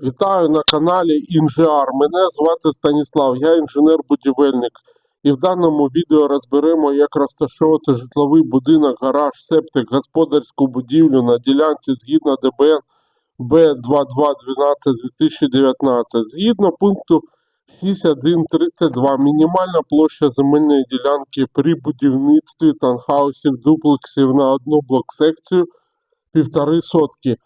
Вітаю на каналі Інжеар. Мене звати Станіслав, я інженер-будівельник. І в даному відео розберемо, як розташовувати житловий будинок, гараж, септик, господарську будівлю на ділянці згідно ДБН Б2212-2019. Згідно пункту 6132 мінімальна площа земельної ділянки при будівництві танхаусів, дуплексів на одну блок-секцію півтори сотки.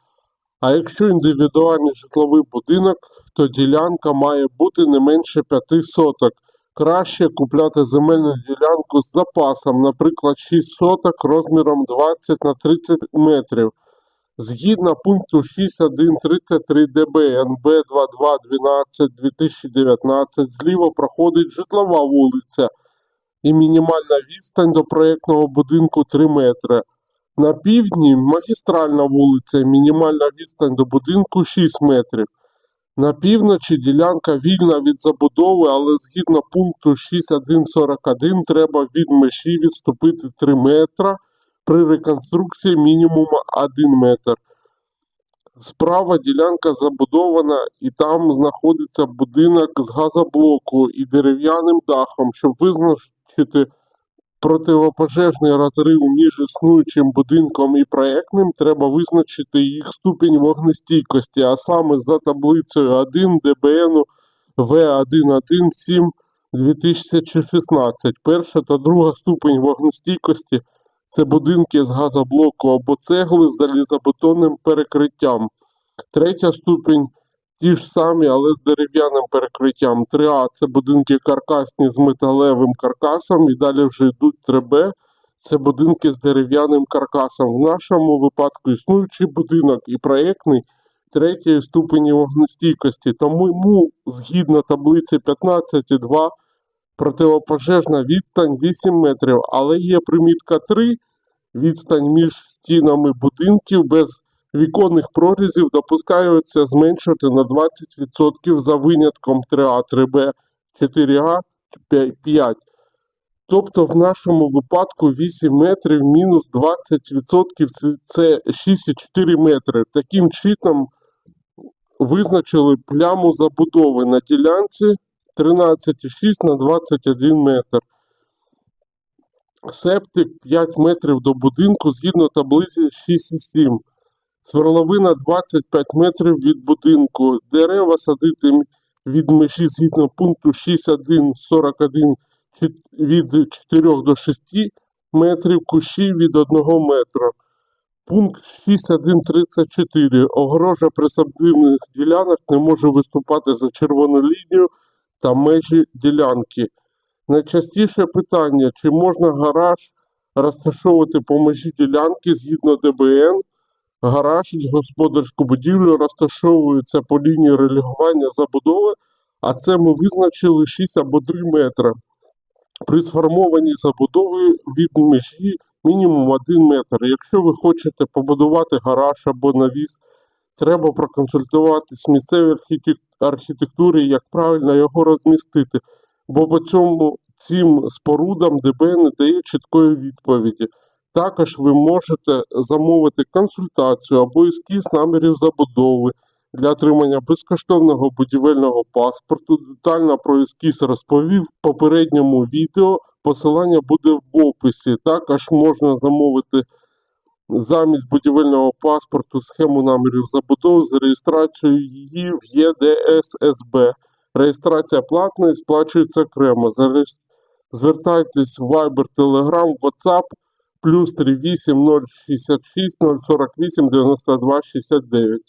А якщо індивідуальний житловий будинок, то ділянка має бути не менше 5 соток. Краще купляти земельну ділянку з запасом, наприклад, 6 соток розміром 20 на 30 метрів. Згідно пункту 6.1.33 ДБН Б2212-2019 зліва проходить житлова вулиця і мінімальна відстань до проєктного будинку 3 метри. На півдні магістральна вулиця, мінімальна відстань до будинку 6 метрів. На півночі ділянка вільна від забудови, але згідно пункту 6.1.41 треба від межі відступити 3 метра при реконструкції мінімум 1 метр. Справа ділянка забудована і там знаходиться будинок з газоблоку і дерев'яним дахом, щоб визначити противопожежний розрив між існуючим будинком і проектним, треба визначити їх ступінь вогнестійкості, а саме за таблицею 1 ДБН В117 2016. Перша та друга ступень вогнестійкості це будинки з газоблоку або цегли з залізобетонним перекриттям. Третя ступінь ті ж самі, але з дерев'яним перекриттям. 3А це будинки каркасні з металевим каркасом, і далі вже йдуть 3Б. Це будинки з дерев'яним каркасом. В нашому випадку існуючий будинок і проєктний третьої ступені вогнестійкості. Тому згідно таблиці 15.2, противопожежна відстань 8 метрів, але є примітка 3, відстань між стінами будинків без віконних прорізів допускаються зменшувати на 20% за винятком 3А, 3Б, 4А, 5. Тобто в нашому випадку 8 метрів мінус 20% це- це 6,4 метри. Таким чином визначили пляму забудови на ділянці 13,6 на 21 метр. Септик 5 метрів до будинку згідно таблиці 6,7. Сверловина 25 метрів від будинку. Дерева садити від межі згідно пункту 6.1.41 від 4 до 6 метрів, кущі від 1 метра. Пункт 6.1.34. Огорожа присадибних ділянок не може виступати за червону лінію та межі ділянки. Найчастіше питання, чи можна гараж розташовувати по межі ділянки згідно ДБН. Гараж і господарську будівлю розташовуються по лінії релігування забудови, а це ми визначили 6 або 3 метри. При сформованій забудові від межі мінімум 1 метр. Якщо ви хочете побудувати гараж або навіс, треба проконсультуватись в місцевій архітек- архітектурі, як правильно його розмістити, бо по цьому цим спорудам ДБН не дає чіткої відповіді. Також ви можете замовити консультацію або ескіз намірів забудови для отримання безкоштовного будівельного паспорту. Детально про ескіз розповів в попередньому відео. Посилання буде в описі. Також можна замовити замість будівельного паспорту схему намірів забудови з реєстрацією її в ЄДССБ. Реєстрація платна і сплачується окремо. Звертайтесь в Viber, Telegram, WhatsApp плюс 38 066 048 92 69.